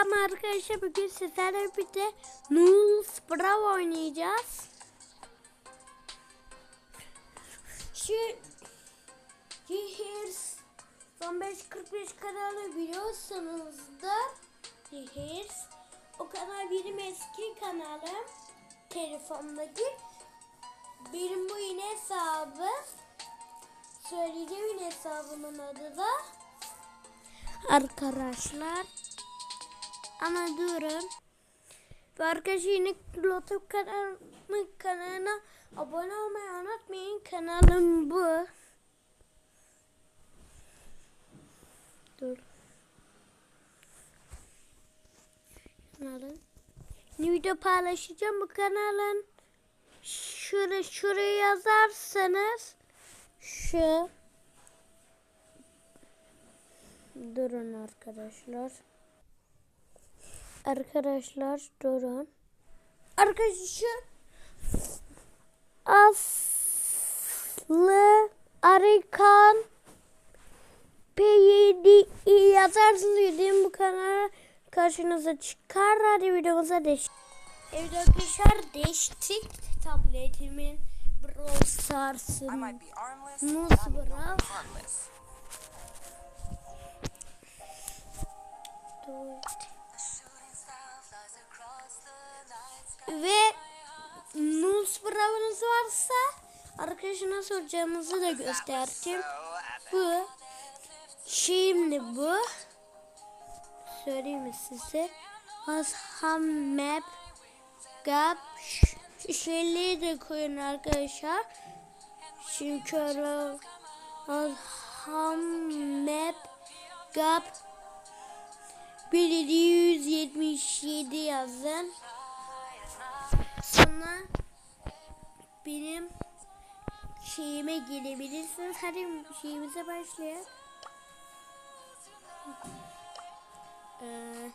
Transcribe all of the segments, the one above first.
Ama arkadaşlar bugün sizlerle birlikte Noodles Brawl oynayacağız. Şu Here's 1545 kanalı biliyorsanız da Here's o kanal benim eski kanalım telefondaki benim bu yine hesabım söyleyeceğim yine hesabımın adı da arkadaşlar ama durun. Ve arkadaşlar yine YouTube kanalımın kanalına abone olmayı unutmayın. Kanalım bu. Dur. Kanalın. Yeni video paylaşacağım bu kanalın. Şuraya şuraya yazarsanız şu. Durun arkadaşlar arkadaşlar durun arkadaşlar Aslı Arikan P7 yazarsınız dediğim bu kanal karşınıza çıkar. Hadi videomuza deş. Evet arkadaşlar değiştik tabletimin Brawl I Stars'ın might Ve Nus Brawl'ınız varsa arkadaşına soracağınızı da göstereceğim. Bu şimdi bu söyleyeyim mi size Asham Map Gap şeyleri de koyun arkadaşlar. Şöyle Asham Map Gap 1777 yazın. Sonra benim şeyime gelebilirsiniz. Hadi şeyimize başlayalım. Ee.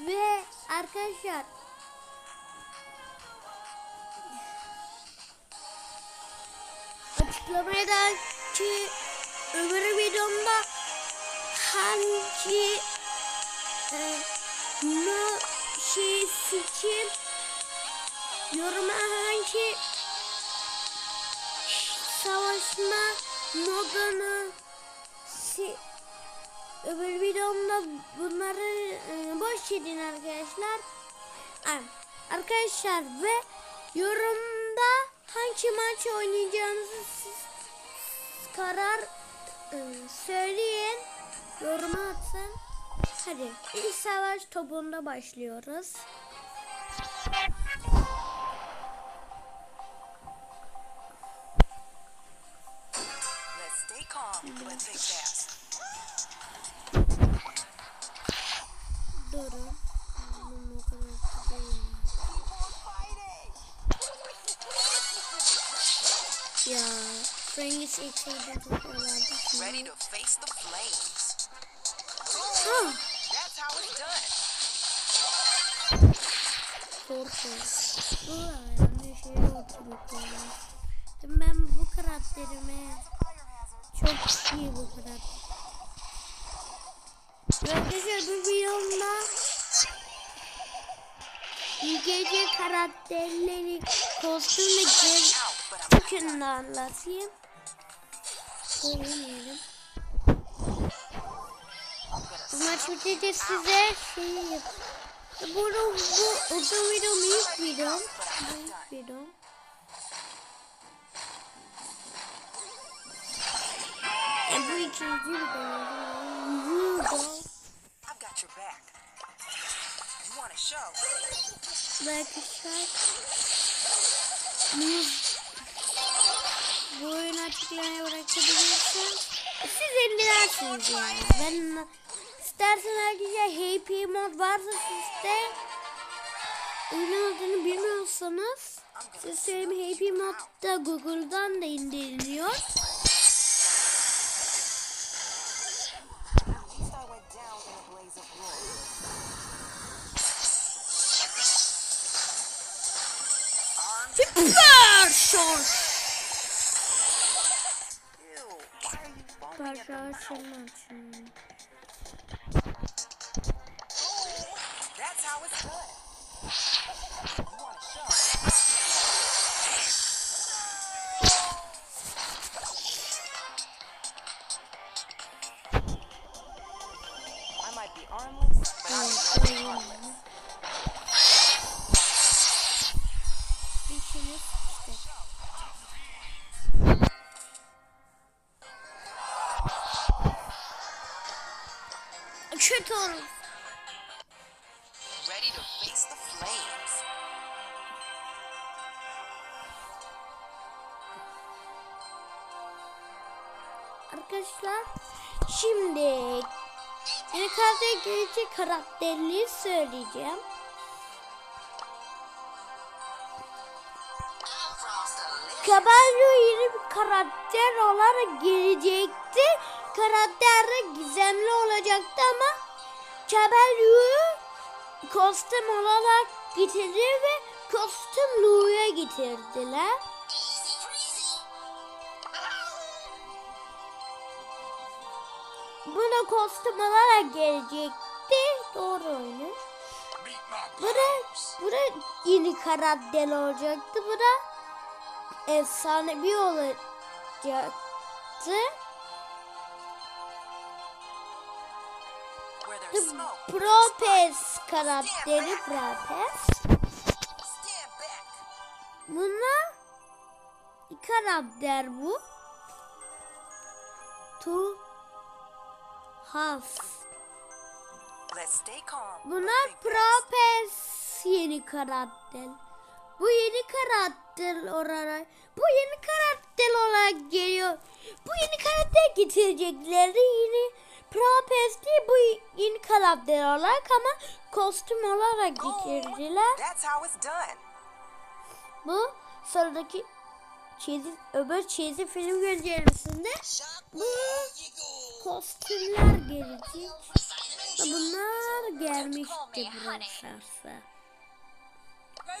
Ve arkadaşlar açıklamaya da ki öbür videomda hangi e, no şey için yoruma hangi savaşma modunu si, öbür videomda bunları e, boş edin arkadaşlar. Arkadaşlar ve yorumda hangi maç oynayacağınızı karar söyleyin. Yoruma atın. Hadi ilk savaş topunda başlıyoruz. Durun. Frengis ilk şeyden topluyorlardı. Ready to face the flames. That's how it's done. korku. Bu yanlış yere oturuyorlar. Ben bu karakterime çok iyi bu karakter. Arkadaşlar bu videomda gece karakterleri kostüm ve göz Bakın anlatayım. Bu maç bitince size şey yap. Bu, bu, bu videom ilk videom. İlk videom. E, bu ikinci videom. Show? Arkadaşlar. Bu, oyunu açıklamaya bırakabilirsem. Siz indirersiniz yani. Ben istersen arkadaşlar Happy mod varsa sizde oyunun adını bilmiyorsanız siz söyleyeyim Happy mod da Google'dan da indiriliyor. At least Kakashi Kötü olur. Ready to face the flames. Arkadaşlar şimdi yeni kartaya gelecek karakterleri söyleyeceğim. Caballo yeni bir karakter olarak gelecekti. Karakter de gizemli olacaktı ama Caballo'yu kostüm olarak getirdi ve kostüm Lou'ya getirdiler. Bu da kostüm olarak gelecekti. Doğru oyunu. Bu da, bu da yeni karakter olacaktı. Bu da efsane bir olacaktı. The Propes karakteri Propes. Buna karakter bu. To has. Buna. Propes yeni karakter. Bu yeni karakter olarak bu yeni karakter olarak geliyor. Bu yeni karakter getirecekleri yeni Propes değil bu yeni karakter olarak ama kostüm olarak getirdiler. İt's done. Bu sıradaki çizgi, öbür çizgi film güncellemesinde bu kostümler gelecek. Bunlar gelmişti Brawl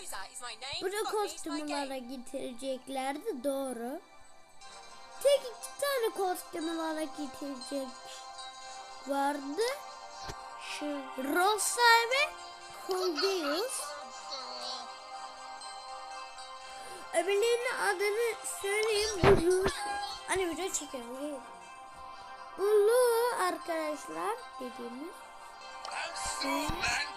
Rosa is my name. Bu da Got me is my kostüm olarak getireceklerdi doğru. Tek iki tane kostüm olarak getirecek vardı. Şu Rosa ve Coldeus. Öbürlerinin adını söyleyeyim. Blue. Hani video değil. Blue arkadaşlar dediğimiz. Stand back.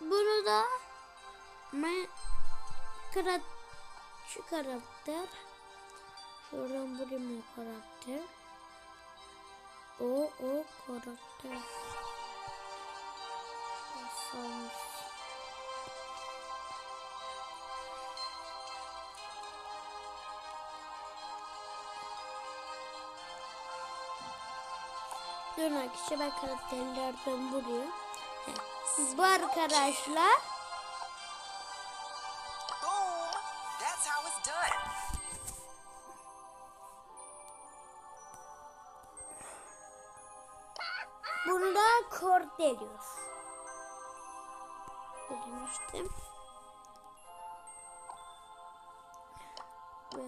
Bunu da karat şu karakter şuradan buraya mı karakter o o karakter Sanmış. Durun arkadaşlar ben karakterlerden buraya. Heh. Bu arkadaşlar Boom. That's how it's done. Bunu da Cordelius. Demiştim. Ve.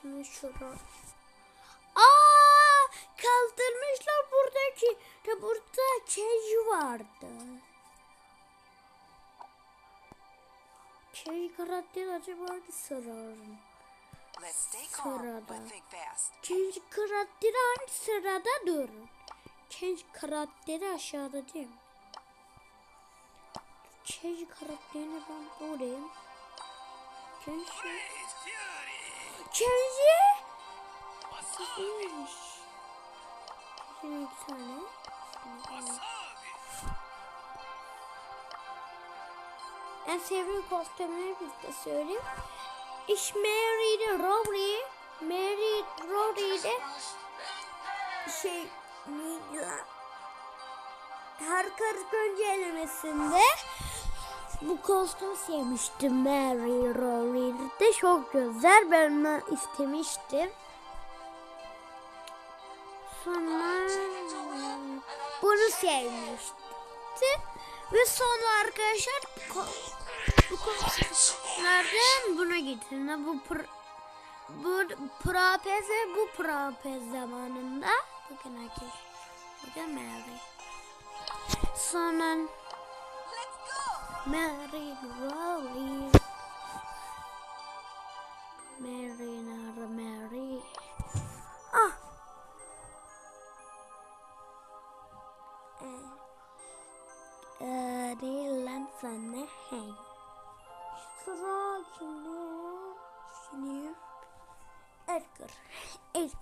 Şimdi şuraya. Karakter acaba hangi calm, Sırada. Change karakteri hangi sırada durun? Change karakteri aşağıda değil mi? Change karakterini ben bulayım. Change... Change... En sevdiğim kostümleri bir de söyleyeyim. İş Mary'de Rory. Mary Rory'de şey neydi lan? Her karı güncellemesinde bu kostüm sevmiştim Mary Rory'de çok güzel ben onu istemiştim. Sonra sevmişti. Ve sonra arkadaşlar kostümlerden buna getirdi. Bu pr bu prapez ve bu prapez zamanında bakın arkadaşlar. Bakın Mary. Sonra. Mary Raleigh.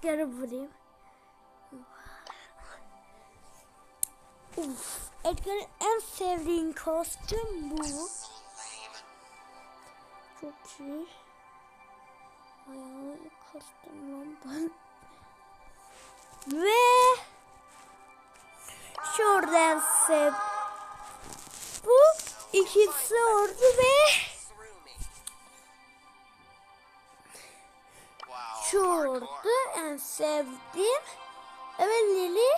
Edgar'ı vurayım. Uf, Edgar'ın en sevdiğim kostüm bu. Çok iyi. Ayağına kostüm lan. Ve şuradan sev. Bu ikisi ordu ve ordu en sevdiğim. Evet Lili.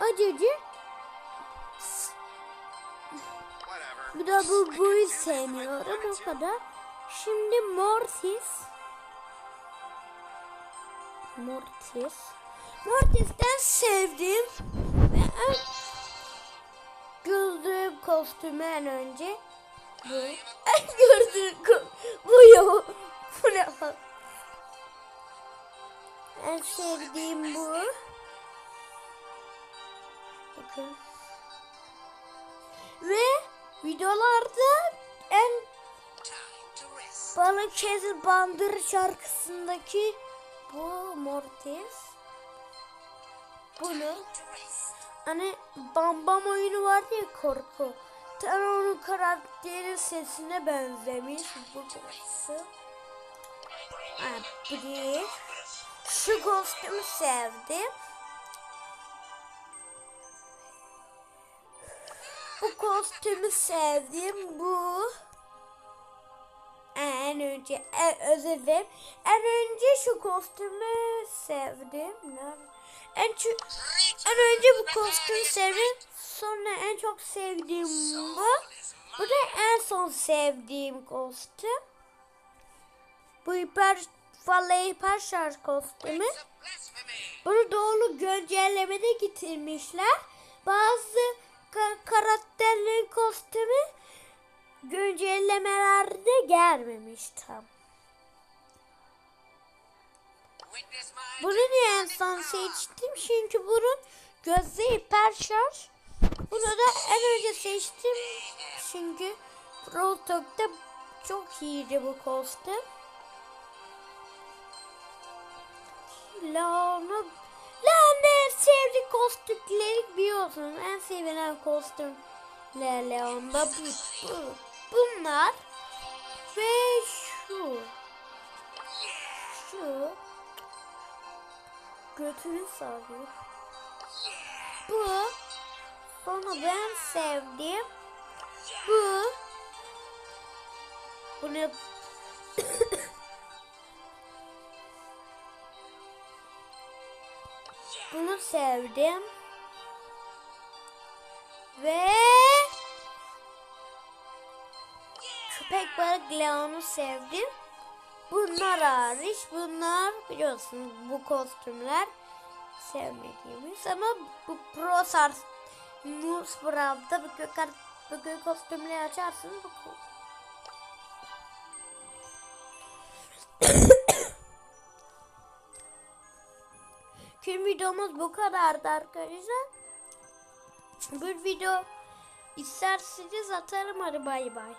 Acıcı. Bir de bu buyu sevmiyorum o kadar. Şimdi Mortis. Mortis. Mortis'ten sevdiğim ve en güldüğüm kostümü en önce bu. En gördüğüm bu ya. Bu ne? En sevdiğim bu. Bakın. Ve videolarda en Balıkesir Bandır şarkısındaki bu Mortis. Bunu hani Bam Bam oyunu vardı ya korku. Tam onun karakterin sesine benzemiş bu kostüm. Ha, bu değil. Şu kostümü sevdim. Bu kostümü sevdim. Bu en önce en, özür dilerim. En önce şu kostümü sevdim. En, çü- en önce bu kostümü sevdim. Sonra en çok sevdiğim bu. Bu da en son sevdiğim kostüm. Bu hiper vallahi hiper şarj kostümü. Bunu doğru güncellemede getirmişler. Bazı ka- karakterlerin kostümü güncellemelerde gelmemiş tam. Bunu niye en son seçtim? Çünkü bunun gözü hiper şarj. Bunu da en önce seçtim. Çünkü Talk'ta çok iyiydi bu kostüm. Leon'u Leon'un en sevdiği kostümleri biliyorsunuz. En sevilen kostümler Leon'da bu, bu. Bunlar ve şu. Şu. Götünü sarıyor. Bu. Sonra ben sevdiğim. Bu. Bunu Bunu sevdim. Ve köpek balık Leon'u sevdim. Bunlar hariç bunlar biliyorsunuz bu kostümler sevmediğimiz ama bu Pro Stars Moose Brow'da bu gökar bu gök kostümleri açarsınız bu Tüm videomuz bu kadardı arkadaşlar. Bir video isterseniz atarım hadi bay bay.